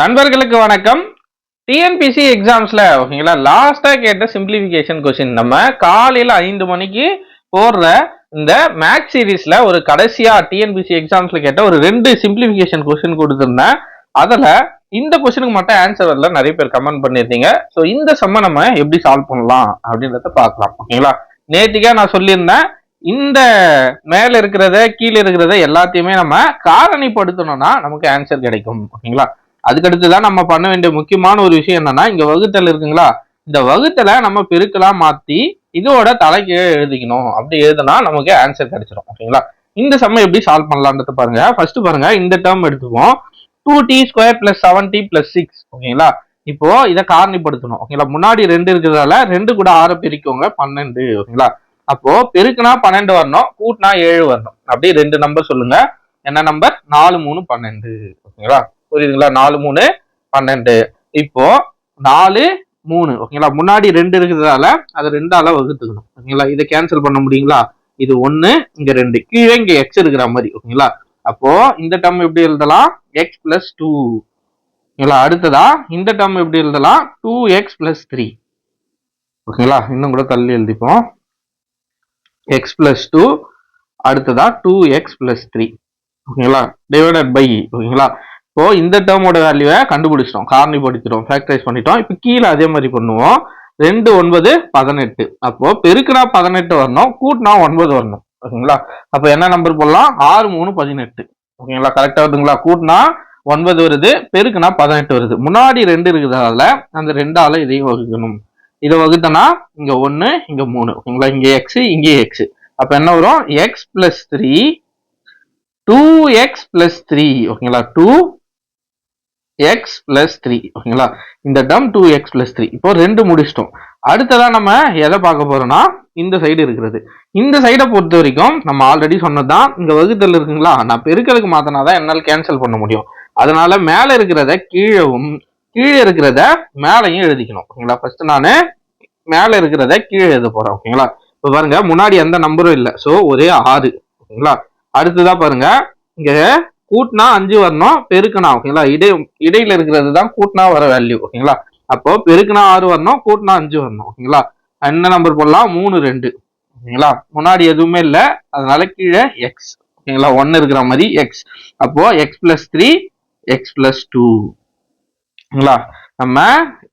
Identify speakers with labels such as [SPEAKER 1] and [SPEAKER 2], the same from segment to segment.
[SPEAKER 1] நண்பர்களுக்கு வணக்கம். டிஎன்பிசி எக்ஸாம்ஸ்ல ஓகேங்களா? லாஸ்டா கேட்ட சிம்பிளிஃபிகேஷன் கொஸ்டின் நம்ம காலையில ஐந்து மணிக்கு போடுற இந்த மேக்ஸ் சீரீஸ்ல ஒரு கடைசியா டிஎன்பிசி எக்ஸாம்ஸ்ல கேட்ட ஒரு ரெண்டு சிம்பிளிஃபிகேஷன் கொஸ்டின் கொடுத்துருந்தேன். அதுல இந்த கொஸ்டினுக்கு மட்டும் ஆன்சர் வரல. நிறைய பேர் கமெண்ட் பண்ணியிருந்தீங்க. ஸோ இந்த செம்ம நம்ம எப்படி சால்வ் பண்ணலாம் அப்படின்றத பார்க்கலாம். ஓகேங்களா? நேற்றுக்கே நான் சொல்லியிருந்தேன் இந்த மேல இருக்கிறத கீழே இருக்கிறத எல்லாத்தையுமே நம்ம காரணிப்படுத்தணும்னா நமக்கு ஆன்சர் கிடைக்கும். ஓகேங்களா? அதுக்கடுத்து தான் நம்ம பண்ண வேண்டிய முக்கியமான ஒரு விஷயம் என்னன்னா இங்க வகுத்தல் இருக்குங்களா? இந்த வகுத்தலை நம்ம பெருக்கலா மாத்தி இதோட தலைக்கீழே எழுதிக்கணும். அப்படி எழுதுனா நமக்கு ஆன்சர் கிடைச்சிடும் ஓகேங்களா? இந்த சம்மை எப்படி சால்வ் பண்ணலான்றது பாருங்க. ஃபர்ஸ்ட் பாருங்க இந்த டேர்ம் எடுத்துக்குவோம். Two D square plus seven D plus six ஓகேங்களா? இப்போ இதை காரணிப்படுத்தணும். ஓகேங்களா? முன்னாடி ரெண்டு இருக்கிறதால ரெண்டு கூட ஆறு பிரிக்கோங்க பன்னெண்டு. ஓகேங்களா? அப்போ பெருக்குனா பன்னெண்டு வரணும் கூட்டினா ஏழு வரணும். அப்படி ரெண்டு நம்பர் சொல்லுங்க. என்ன நம்பர் நாலு மூணு பன்னெண்டு. ஓகேங்களா? புரியுதுங்களா? நாலு மூணு பன்னெண்டு. இப்போ நாலு மூணு. ஓகேங்களா? முன்னாடி ரெண்டு இருக்கிறதால அதை ரெண்டால வகுத்துக்கணும். ஓகேங்களா? இதை கேன்சல் பண்ண முடியுங்களா? இது ஒன்று இங்க ரெண்டு. கீழே இங்க எக்ஸ் இருக்கிற மாதிரி. ஓகேங்களா? அப்போ இந்த டேர்ம் எப்படி எழுதலாம்? எக்ஸ் பிளஸ் டூ ஓகேங்களா? அடுத்ததா இந்த டேர்ம் எப்படி எழுதலாம்? டூ எக்ஸ் பிளஸ் த்ரீ ஓகேங்களா? இன்னும் கூட தள்ளி எழுதிப்போம். எக்ஸ் பிளஸ் டூ அடுத்ததா டூ எக்ஸ் பிளஸ் த்ரீ ஓகேங்களா? Divided by e. ஓகேங்களா? இப்போ இந்த டேர்மோட வேல்யூவை கண்டுபிடிச்சிட்டோம். காரணிப்படுத்திட்டோம் ஃபேக்டரைஸ் பண்ணிட்டோம். இப்போ கீழே அதே மாதிரி பண்ணுவோம். ரெண்டு ஒன்பது பதினெட்டு. அப்போ பெருக்குனா பதினெட்டு வரணும். கூட்டினா ஒன்பது வரணும். ஓகேங்களா? அப்போ என்ன நம்பர் போடலாம்? ஆறு மூணு பதினெட்டு. ஓகேங்களா? கரெக்டாக வருதுங்களா? கூட்டினா ஒன்பது வருது. பெருக்குனா பதினெட்டு வருது. முன்னாடி ரெண்டு இருக்கிறதால அந்த ரெண்டால இதையும் வகுக்கணும். இதை வகுத்தனா இங்க ஒன்று இங்க மூணு. ஓகேங்களா? இங்க எக்ஸ் இங்கே எக்ஸ் அப்ப என்ன வரும்? X plus three two X plus three ஓகேங்களா? டூ எக்ஸ் பிளஸ் த்ரீ ஓகேங்களா? இந்த டம் டூ எக்ஸ் பிளஸ் த்ரீ இப்போ ரெண்டு முடிச்சிட்டோம். அடுத்ததாக நம்ம எதை பார்க்க போறோம்னா இந்த சைடு இருக்கிறது. இந்த சைடை பொறுத்த வரைக்கும் நம்ம ஆல்ரெடி சொன்னதுதான். இங்க வகுத்தல் இருக்குங்களா? நான் பெருக்கலுக்கு மாத்தினாதான் என்னால் கேன்சல் பண்ண முடியும். அதனால மேல இருக்கிறத கீழவும் கீழே இருக்கிறத மேலையும் எழுதிக்கணும். ஓகேங்களா? ஃபர்ஸ்ட் நான் மேல இருக்கிறத கீழே எழுத போறேன். ஓகேங்களா? இப்போ பாருங்க முன்னாடி எந்த நம்பரும் இல்லை. ஸோ ஒரே ஆறு. ஓகேங்களா? அடுத்ததா பாருங்க இங்க கூட்டினா அஞ்சு வரணும் பெருக்கணா ஓகேங்களா? இடை இடையில இருக்கிறது தான் கூட்டினா வர வேல்யூ ஓகேங்களா? அப்போ பெருக்குனா ஆறு வரணும் கூட்டினா அஞ்சு வரணும் ஓகேங்களா? என்ன நம்பர் போடலாம்? மூணு ரெண்டு ஓகேங்களா? முன்னாடி எதுவுமே இல்லை. அதனால கீழே எக்ஸ் ஓகேங்களா? ஒன்னு இருக்கிற மாதிரி எக்ஸ் அப்போ X plus three X plus two ஓகேங்களா? நம்ம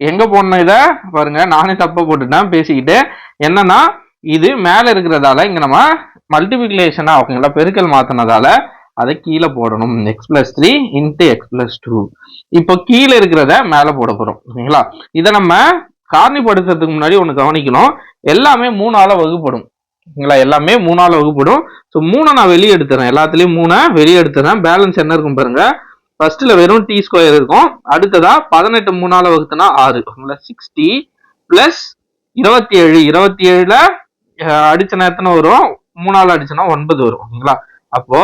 [SPEAKER 1] எங்க போடணும் இத? பாருங்க நானே தப்பா போட்டுட்டேன் பேசிக்கிட்டு. என்னன்னா இது மேல இருக்கிறதால இங்க நம்ம மல்டிபிகேஷனா ஓகேங்களா? பெருக்கல் மாத்தினதால அதை கீழே போடணும். X plus three into X plus two இப்போ கீழே இருக்கிறத மேலே போட போகிறோம் ஓகேங்களா இதை நம்ம காரணிப்படுத்துறதுக்கு முன்னாடி ஒன்று கவனிக்கணும். எல்லாமே மூணால வகுப்படும். ஓகேங்களா எல்லாமே மூணால் வகுப்படும். ஸோ மூணை நான் வெளியே எடுத்துறேன். எல்லாத்துலேயும் மூணை வெளியே எடுத்துறேன். பேலன்ஸ் என்ன இருக்கும் பாருங்க? ஃபர்ஸ்ட்ல வெறும் டி ஸ்கொயர் இருக்கும். அடுத்ததா பதினெட்டு மூணால வகுத்துனா ஆறு. ஓகேங்களா சிக்ஸ்டி பிளஸ் இருபத்தி ஏழு இருபத்தி ஏழுல அஹ், அடிச்சனா எத்தனை வரும். மூணால அடிச்சனா ஒன்பது வரும். ஓகேங்களா அப்போ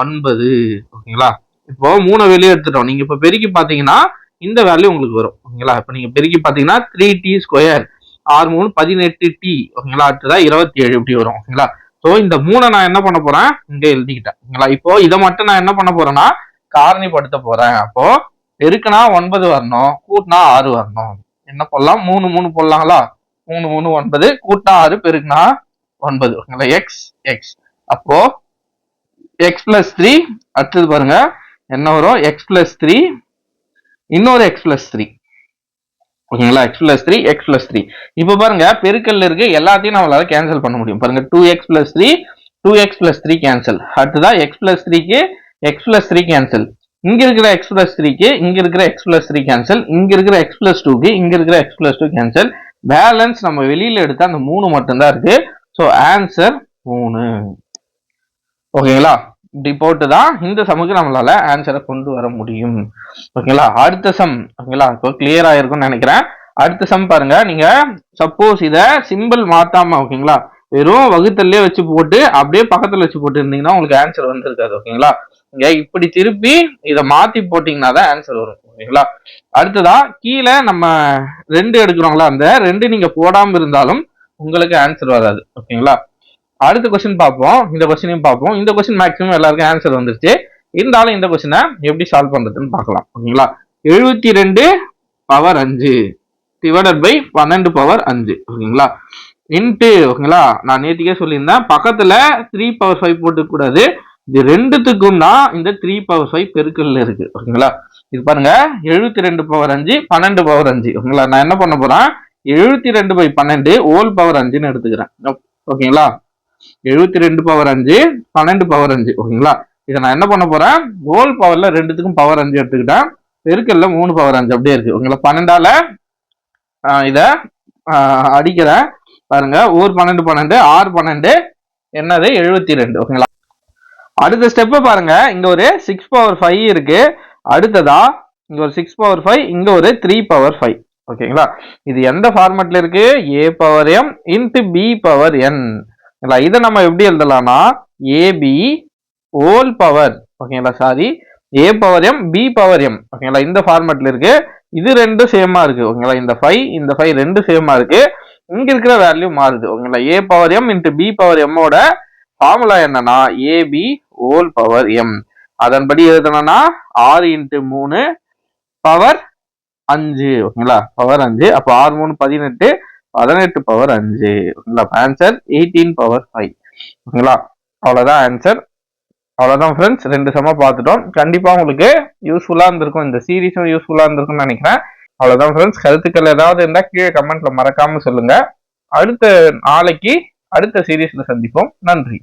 [SPEAKER 1] ஒன்பது ஓகேங்களா? இப்போ மூணு வெளியே எடுத்துட்டோம். நீங்க இப்ப பெருக்கி பாத்தீங்கன்னா இந்த வேல்யூ உங்களுக்கு வரும். ஓகேங்களா? இப்போ நீங்க பெருக்கி பாத்தீங்கன்னா த்ரீ டி ஸ்கொயர் ஆறு மூணு பதினெட்டு டி ஓகேங்களா? அடுத்ததான் இருபத்தி ஏழு இப்படி வரும். ஓகேங்களா? ஸோ இந்த மூணை நான் என்ன பண்ண போறேன்? இங்க எழுதிக்கிட்டேன். ஓகேங்களா? இப்போ இதை மட்டும் நான் என்ன பண்ண போறேன்னா காரணிப்படுத்த போறேன். அப்போ பெருக்குனா ஒன்பது வரணும் கூட்டினா ஆறு வரணும். என்ன போடலாம்? மூணு மூணு போடலாங்களா? மூணு மூணு ஒன்பது. கூட்டினா ஆறு பெருக்குனா ஒன்பது. ஓகேங்களா? எக்ஸ் எக்ஸ் அப்போ எக்ஸ் பிளஸ் த்ரீ அடுத்தது பாருங்க என்ன வரும் எக்ஸ் பிளஸ் த்ரீ இன்னொரு எக்ஸ் பிளஸ் த்ரீ ஓகேங்களா X plus three X plus three இப்போ பாருங்க பெருக்கல்ல இருக்கு எல்லாத்தையும் நம்மளால கேன்சல் பண்ண முடியும் பாருங்க two X plus three two X plus three cancel அடுத்ததா எக்ஸ் பிளஸ் த்ரீக்கு எக்ஸ் பிளஸ் த்ரீ கேன்சல் இங்க இருக்கிற எக்ஸ் பிளஸ் த்ரீக்கு இங்க இருக்கிற எக்ஸ் பிளஸ் த்ரீ கேன்சல் இங்க இருக்கிற எக்ஸ் பிளஸ் டூக்கு இங்க இருக்கிற X plus two cancel balance நம்ம வெளியில எடுத்தா அந்த மூணு மட்டும்தான் இருக்கு ஸோ ஆன்சர் மூணு ஓகேங்களா இப்படி போட்டு தான் இந்த சமுக்கு நம்மளால ஆன்சரை கொண்டு வர முடியும். ஓகேங்களா அடுத்த சம் ஓகேங்களா இப்போ கிளியர் ஆயிருக்கும்னு நினைக்கிறேன். அடுத்த சம் பாருங்க. நீங்க சப்போஸ் இத சிம்பிள் மாத்தாம ஓகேங்களா வெறும் வகுத்தல்லே வச்சு போட்டு அப்படியே பக்கத்துல வச்சு போட்டு இருந்தீங்கன்னா உங்களுக்கு ஆன்சர் வந்திருக்காது. ஓகேங்களா நீங்க இப்படி திருப்பி இதை மாத்தி போட்டீங்கன்னா தான் ஆன்சர் வரும். ஓகேங்களா அடுத்ததா கீழே நம்ம ரெண்டு எடுக்கிறோங்களா? அந்த ரெண்டு நீங்க போடாம இருந்தாலும் உங்களுக்கு ஆன்சர் வராது. ஓகேங்களா அடுத்த கொஸ்டின் பார்ப்போம். இந்த கொஸ்டினையும் பார்ப்போம். இந்த கொஸ்டின் மேக்ஸிமம் எல்லாருக்கும் ஆன்சர் வந்துருச்சு. இருந்தாலும் இந்த கொஸ்டினை எப்படி சால்வ் பண்றதுன்னு பார்க்கலாம். ஓகேங்களா? எழுபத்தி ரெண்டு பவர் அஞ்சு டிவைடட் பை பன்னெண்டு பவர் அஞ்சு. ஓகேங்களா? இன்ட்டு ஓகேங்களா? நான் நேற்றுக்கே சொல்லியிருந்தேன். பக்கத்தில் த்ரீ பவர் ஃபைவ் போட்டுக்கூடாது இது ரெண்டுத்துக்கும் தான் இந்த த்ரீ பவர் ஃபைவ் பெருக்கல்ல இருக்கு. ஓகேங்களா? இது பாருங்க. எழுபத்தி ரெண்டு பவர் அஞ்சு பன்னெண்டு பவர் அஞ்சு. ஓகேங்களா? நான் என்ன பண்ண போறேன்? எழுபத்தி ரெண்டு பை பன்னெண்டு ஓல் பவர் அஞ்சுன்னு எடுத்துக்கிறேன். ஓகேங்களா? எழுபத்தி ரெண்டு பவர் அஞ்சு பன்னெண்டு பவர் அஞ்சு ஓகேங்களா? இதை நான் என்ன பண்ண போறேன்? ஹோல் பவர்ல ரெண்டுத்துக்கும் பவர் அஞ்சு எடுத்துக்கிட்டேன். பெருக்கல்ல மூணு பவர் அஞ்சு அப்படியே இருக்கு ஓகேங்களா? பன்னெண்டால இதை இத அடிக்கிறேன். பாருங்க ஊர் பன்னெண்டு பன்னெண்டு ஆறு பன்னெண்டு என்னது? எழுபத்தி ரெண்டு ஓகேங்களா? அடுத்த ஸ்டெப்பை பாருங்க இங்க ஒரு சிக்ஸ் பவர் ஃபைவ் இருக்கு. அடுத்ததா இங்க ஒரு சிக்ஸ் பவர் ஃபைவ் இங்க ஒரு த்ரீ பவர் ஃபைவ் ஓகேங்களா? இது எந்த ஃபார்மேட்ல இருக்கு? A power M into B power N இதை நம்ம எப்படி எழுதலாம்னா ஏபி ஓல் பவர் ஓகேங்களா sorry A power M B power M ஓகேங்களா இந்த ஃபார்மேட்ல இருக்கு. இது ரெண்டும் சேமா இருக்கு. ஓகேங்களா இந்த ஃபைவ் இந்த ஃபைவ் ரெண்டு சேமா இருக்கு. இங்க இருக்கிற வேல்யூ மாறுது. ஓகேங்களா A power M into B power எம்மோட formula என்னன்னா A B whole power M அதன்படி எழுதணும்னா ஆறு இன்ட்டு மூணு பவர் அஞ்சு. ஓகேங்களா பவர் அஞ்சு. அப்போ ஆறு மூணு பதினெட்டு பதினெட்டு பவர் அஞ்சு. ஓகேங்களா ஆன்சர் எயிட்டீன் பவர் ஃபைவ் ஓகேங்களா? அவ்வளோதான் ஆன்சர் அவ்வளோதான் ஃப்ரெண்ட்ஸ் ரெண்டு சம பார்த்துட்டோம். கண்டிப்பாக உங்களுக்கு யூஸ்ஃபுல்லாக இருந்திருக்கும். இந்த சீரீஸும் யூஸ்ஃபுல்லாக இருந்திருக்கும்னு நினைக்கிறேன். அவ்வளோதான் ஃப்ரெண்ட்ஸ் கருத்துக்கள் ஏதாவது இருந்தால் கீழே கமெண்ட்ல மறக்காம சொல்லுங்க. அடுத்த நாளைக்கு அடுத்த சீரீஸில் சந்திப்போம். நன்றி.